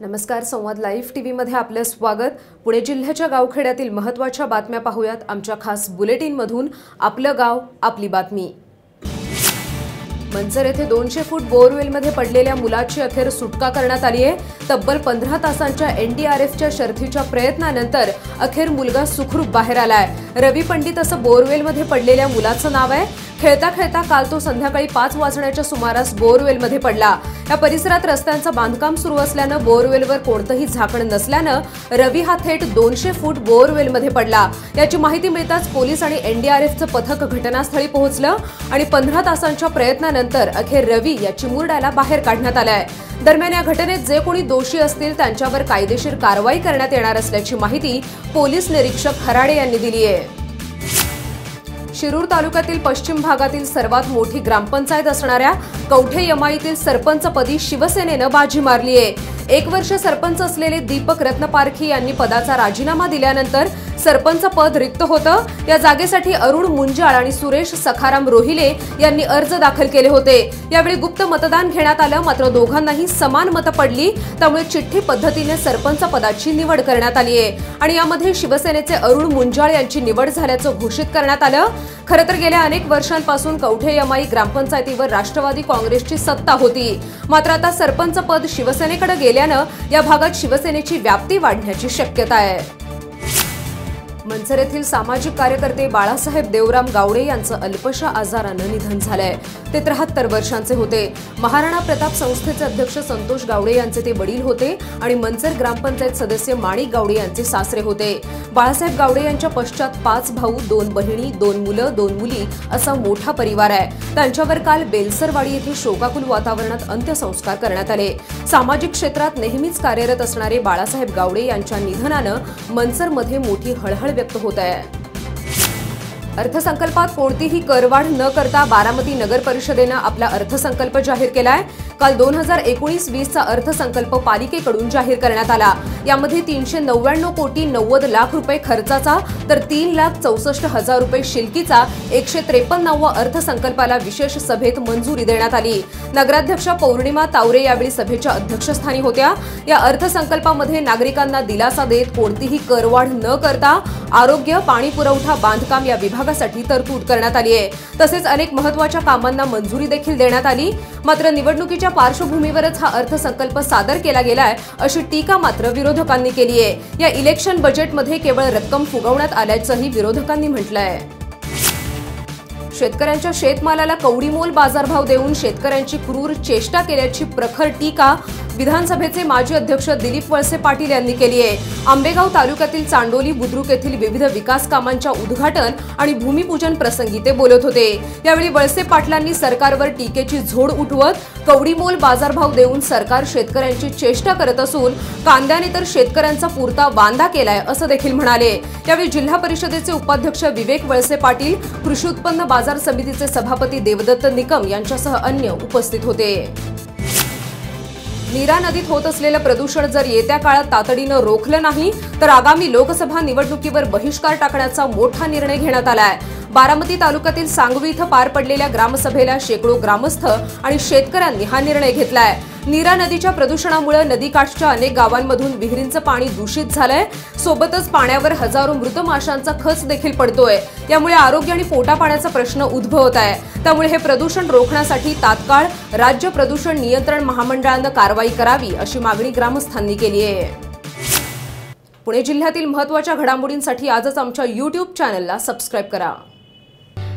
नमस्कार संवाद लाईव्ह टीव्हीमध्ये आपलं स्वागत. पुणे जिल्ह्याच्या गावखेड्यातील महत्त्वाच्या बातम्या पाहूयात. आमच्या खास बुलेटिनमधून आपलं गाव आपली बातमी. मंचर येथे दोनशे फूट बोअरवेलमध्ये पडलेल्या मुलाची अखेर सुटका करण्यात आली आहे. तब्बल पंधरा तासांच्या एनडीआरएफच्या शर्थीच्या प्रयत्नानंतर अखेर मुलगा सुखरूप बाहेर आलाय. रवी पंडित असं बोअरवेलमध्ये पडलेल्या मुलाचं नाव आहे. खेळता खेळता काल तो संध्याकाळी पाच वाजण्याच्या सुमारास बोअरवेलमध्ये पडला. या परिसरात रस्त्यांचं बांधकाम सुरू असल्यानं बोअरवेलवर कोणतंही झाकण नसल्यानं रवी हा थेट दोनशे फूट बोअरवेलमध्ये पडला. याची माहिती मिळताच पोलीस आणि एनडीआरएफचं पथक घटनास्थळी पोहोचलं आणि पंधरा तासांच्या प्रयत्नानंतर अखेर रवी या चिमुरड्याला बाहेर काढण्यात आलाय. दरम्यान या घटनेत जे कोणी दोषी असतील त्यांच्यावर कायदेशीर कारवाई करण्यात येणार असल्याची माहिती पोलीस निरीक्षक खराडे यांनी दिली आहे शिरूर तालुक्यातील पश्चिम भागातील सर्वात मोठी ग्रामपंचायत असणाऱ्या कवठे यमाईतील सरपंचपदी शिवसेनेनं बाजी मारली आहे एक वर्ष सरपंच असलेले दीपक रत्नपारखी यांनी पदाचा राजीनामा दिल्यानंतर सरपंच पद रिक्त होतं. या जागेसाठी अरुण मुंजाळ आणि सुरेश सखाराम रोहिले यांनी अर्ज दाखल केले होते. यावेळी गुप्त मतदान घेण्यात आलं. मात्र दोघांनाही समान मतं पडली. त्यामुळे चिठ्ठी पद्धतीने सरपंच पदाची निवड करण्यात आली आहे. आणि यामध्ये शिवसेनेचे अरुण मुंजाळ यांची निवड झाल्याचं घोषित करण्यात आलं. खरं तर गेल्या अनेक वर्षांपासून कवठे यमाई ग्रामपंचायतीवर राष्ट्रवादी काँग्रेसची सत्ता होती. मात्र आता सरपंच पद शिवसेनेकडे गेल्यानं या भागात शिवसेनेची व्याप्ती वाढण्याची शक्यता आहे. मंचर येथील सामाजिक कार्यकर्ते बाळासाहेब देवराम गावडे यांचं अल्पशा आजारानं निधन झालंय. ते त्र्याहत्तर वर्षांचे होते. महाराणा प्रताप संस्थेचे अध्यक्ष संतोष गावडे यांचे ते वडील होते आणि मंचर ग्रामपंचायत सदस्य माणिक गावडे यांचे सासरे होते. बाळासाहेब गावडे यांच्या पश्चात पाच भाऊ दोन बहिणी दोन मुलं दोन मुली असा मोठा परिवार आहे. त्यांच्यावर काल बेलसरवाडी येथे शोकाकुल वातावरणात अंत्यसंस्कार करण्यात आले. सामाजिक क्षेत्रात नेहमीच कार्यरत असणारे बाळासाहेब गावडे यांच्या निधनानं मनसरमध्ये मोठी हळहळ व्यक्त होत आहे. अर्थसंकल्पात कोणतीही करवाढ न करता बारामती नगर परिषदेनं आपला अर्थसंकल्प जाहीर केलाय. काल दोन हजार एकोणीस वीसचा अर्थसंकल्प पालिकेकडून जाहीर करण्यात आला. यामध्ये तीनशे नव्याण्णव कोटी नव्वद लाख रुपये खर्चाचा तर तीन लाख चौसष्ट हजार रुपये शिल्कीचा एकशे त्रेपन्नावा अर्थसंकल्पाला विशेष सभेत मंजुरी देण्यात आली. नगराध्यक्षा पौर्णिमा तावरे यावेळी सभेच्या अध्यक्षस्थानी होत्या. या अर्थसंकल्पामध्ये नागरिकांना दिलासा देत कोणतीही करवाढ न करता आरोग्य पाणी पुरवठा बांधकाम या विभागासाठी तरतूद करण्यात आली आहे तसेच अनेक महत्त्वाच्या कामांना मंजुरी देखील देण्यात आली. मात्र निवडणुकीच्या पार्श्वभूमीवरच हा अर्थसंकल्प सादर केला गेलाय अशी टीका मात्र विरोधकांनी केली आहे. या इलेक्शन बजेटमध्ये केवळ रक्कम फुगवण्यात आल्याचंही विरोधकांनी म्हटलंय. शेतकऱ्यांच्या शेतमालाला कवडीमोल बाजारभाव देऊन शेतकऱ्यांची क्रूर चेष्टा केल्याची प्रखर टीका विधानसभेचे माजी अध्यक्ष दिलीप वळसे पाटील यांनी केली आहे. आंबेगाव तालुक्यातील चांडोली बुद्रुक येथील विविध विकास कामांच्या उद्घाटन आणि भूमिपूजन प्रसंगी ते बोलत होते. यावेळी वळसे पाटलांनी सरकारवर टीकेची झोड उठवत कवडीमोल बाजारभाव देऊन सरकार शेतकऱ्यांची चेष्टा करत असून कांद्याने तर शेतकऱ्यांचा पुरता वांदा केलाय असं देखील म्हणाले. यावेळी जिल्हा परिषदेचे उपाध्यक्ष विवेक वळसे पाटील कृषी उत्पन्न बाजार समितीचे सभापती देवदत्त निकम यांच्यासह अन्य उपस्थित होते. नीरा नदीत होत असलेलं प्रदूषण जर येत्या काळात तातडीनं रोखलं नाही तर आगामी लोकसभा निवडणुकीवर बहिष्कार टाकण्याचा मोठा निर्णय घेण्यात आलाय. बारामती तालुक्यातील सांगवी इथं पार पडलेल्या ग्रामसभेला शेकडो ग्रामस्थ आणि शेतकऱ्यांनी हा निर्णय घेतलाय. नीरा नदीच्या प्रदूषणामुळे नदीकाठच्या अनेक गावांमधून विहिरींचं पाणी दूषित झालंय. सोबतच पाण्यावर हजारो मृत माशांचा खच देखील पडतोय. त्यामुळे आरोग्य आणि पोटापाण्याचा प्रश्न उद्भवत आहे. त्यामुळे हे प्रदूषण रोखण्यासाठी तात्काळ राज्य प्रदूषण नियंत्रण महामंडळानं कारवाई करावी अशी मागणी ग्रामस्थांनी केली आहे. पुणे जिल्ह्यातील महत्त्वाच्या घडामोडींसाठी आजच आमच्या युट्यूब चॅनलला सबस्क्राईब करा.